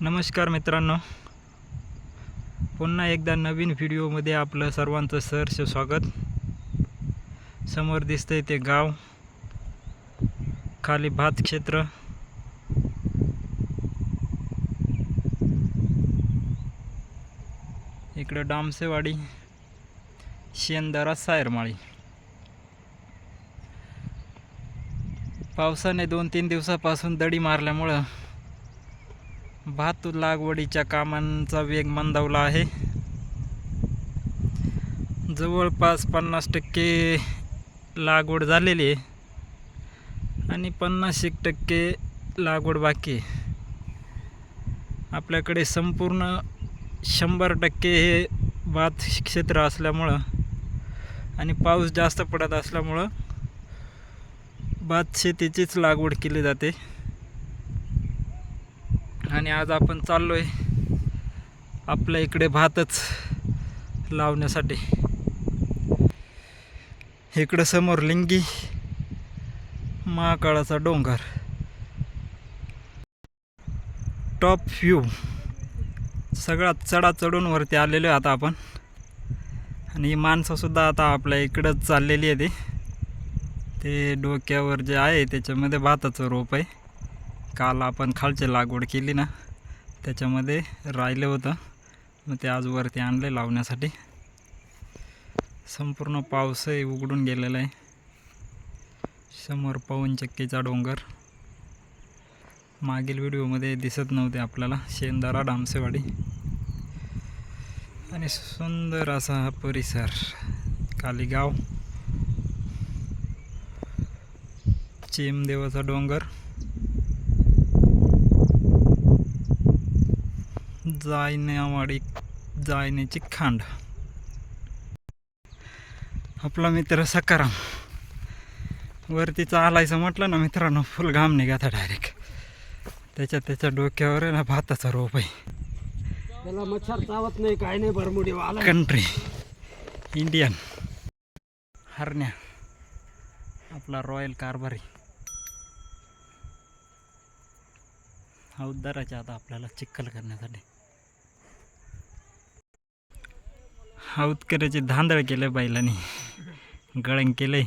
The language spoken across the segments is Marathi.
नमस्कार मित्रांनो. पुन्हा एकदा नवीन व्हिडिओमध्ये आपलं सर्वांचं सहर्ष स्वागत. समोर दिसतंय ते गाव. खाली भात क्षेत्र. इकडं डामसेवाडी शेंदरा सायरमाळी. पावसाने दोन तीन दिवसापासून दडी मारल्यामुळं भात लागवडीच्या कामांचा वेग मंदावला आहे. जवळपास पन्नास टक्के लागवड झालेली आहे. आणि पन्नास एक टक्के लागवड बाकी आपल्याकडे संपूर्ण शंभर टक्के हे भात क्षेत्र असल्यामुळं आणि पाऊस जास्त पडत असल्यामुळं भात शेतीचीच लागवड केली जाते. आणि आज आपण चाललो आहे आपल्या इकडे भातच लावण्यासाठी. इकडं समोर लिंगी महाकाळाचा डोंगर. टॉप व्ह्यू सगळ्यात चढा चढून वरती आलेलो आहे आता आपण. आणि ही माणसंसुद्धा आता आपल्या इकडंच चाललेली आहे ती. ते डोक्यावर जे आहे त्याच्यामध्ये भाताचं रोप आहे. काल आपण खालची लागवड केली ना त्याच्यामध्ये राहिलं होतं. मग ते आज वरती आणलं लावण्यासाठी. संपूर्ण पाऊसही उघडून गेलेला आहे. समोर पवनचक्कीचा डोंगर. मागील व्हिडिओमध्ये दिसत नव्हते आपल्याला शेंदारा डामसेवाडी आणि सुंदर असा हा परिसर कालीगाव. चेमदेवाचा डोंगर. जायण्यावाडी जायण्याची खांड. आपला मित्र सकाराम. वरती चालायचं म्हटलं ना मित्रांनो फुल घाम निघाता डायरेक्ट त्याच्या त्याच्या डोक्यावर आहे ना भाताचा रोप आहे. त्याला मच्छर चावत नाही काय नाही बरमुडी वाला. कंट्री इंडियन हरण्या. आपला रॉयल कारभारी हौदाराच्या आता आपल्याला चिक्कल करण्यासाठी. हौदकऱ्याची धांदळ केलं बैलानी. गळंग केलंय.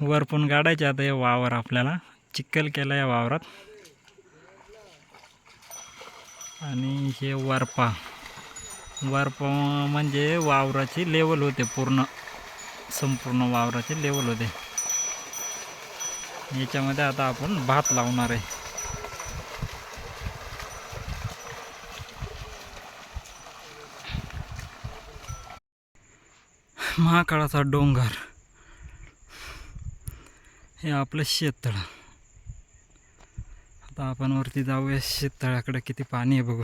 वर पण गाडायचे आता या वावर आपल्याला. चिखल केला या वावरात. आणि हे वारपा. वारपा म्हणजे वावराची लेवल होते पूर्ण. संपूर्ण वावराचे लेवल होते. याच्यामध्ये आता आपण भात लावणार आहे. महाकाळाचा डोंगर. हे आपलं शेततळ. आता आपण वरती जाऊया. शेततळ्याकडे किती पाणी आहे बघू.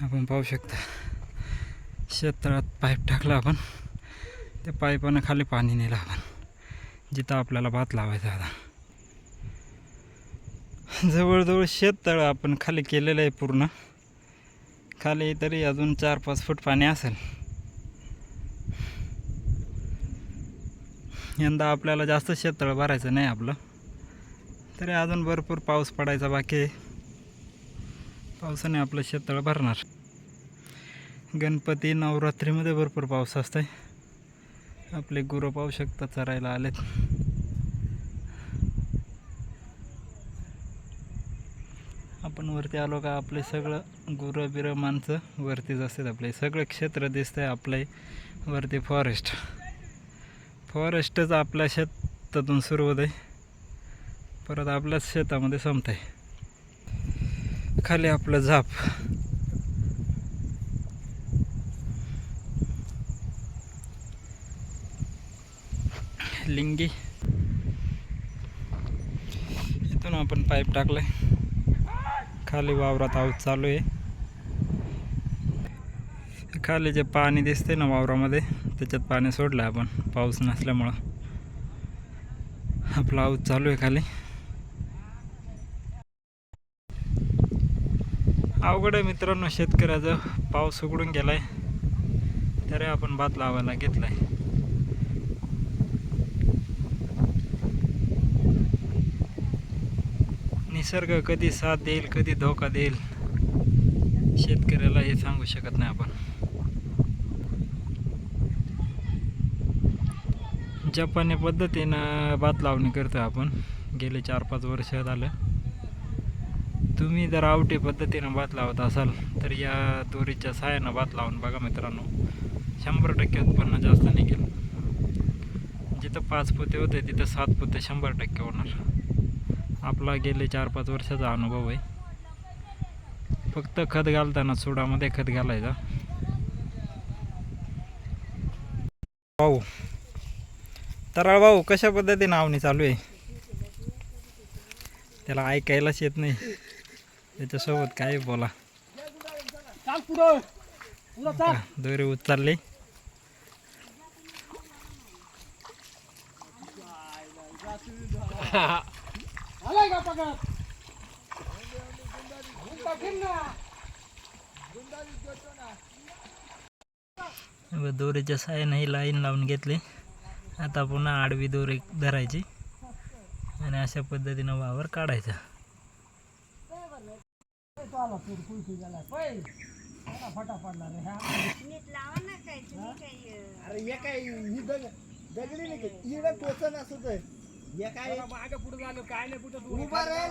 आपण पाहू शकता. शेततळ्यात पाईप टाकला आपण. त्या पाईपानं खाली पाणी नेलं आपण. जिथं आपल्याला भात लावायचा आता जवळजवळ शेततळं आपण खाली केलेलं आहे पूर्ण. खाली तरी अजून चार पाच फूट पाणी असेल. यंदा आपल्याला जास्त शेततळं भरायचं नाही आपलं. तरी अजून भरपूर पाऊस पडायचा बाकी आहे. पावसाने आपलं शेततळं भरणार. गणपती नवरात्रीमध्ये भरपूर पाऊस असतंय. आपले गुरं पाहू शकता चरायला आलेत. आपण वरती आलो का आपले सगळं गुरं बिरं माणसं वरतीच असतात आपले. सगळं क्षेत्र दिसतंय आपले वरती फॉरेस्ट फॉरेस्टच आपल्या शेतातून सुरू होत आहे परत आपल्याच शेतामध्ये संपत आहे खाली आपलं झाप. लिंगी. इथून आपण पाईप टाकलाय. खाली वावरात आऊत चालू आहे. खाली जे पाणी दिसते ना वावरामध्ये त्याच्यात पाणी सोडलं आपण. पाऊस नसल्यामुळं. आपला आऊत चालू आहे खाली. अवघड आहे मित्रांनो शेतकऱ्याचं पाऊस उघडून गेलाय. तरी आपण भात लावायला घेतलाय. निसर्ग कधी साथ देईल कधी धोका देईल शेतकऱ्याला हे सांगू शकत नाही आपण. जपानी पद्धतीनं भात लावणी करतो आपण. गेले चार पाच वर्ष झालं. तुम्ही जर आवटी पद्धतीनं भात लावत असाल तर या दोरीच्या सहाय्यानं भात लावून बघा मित्रांनो. शंभर टक्के उत्पन्न जास्त निघेल. जिथं पाच पोते होते तिथं सात पोते शंभर टक्के होणार. आपला गेले चार पाच वर्षाचा अनुभव आहे. फक्त खत घालताना सोडामध्ये खत घालायचा. भाऊ तर भाऊ कशा पद्धतीनं आवणी चालू आहे? त्याला ऐकायलाच येत नाही. त्याच्यासोबत काय बोला. दोरे उचलले. आलाय का. व दोरीच्या साह्यानं ही लाईन लावून घेतली. आता पुन्हा आडवी दोरी धरायची. आणि अशा पद्धतीनं वावर काढायचा. फटाफट हा. काय मागं पुढं झालं काय नाही कुठं उभा राहील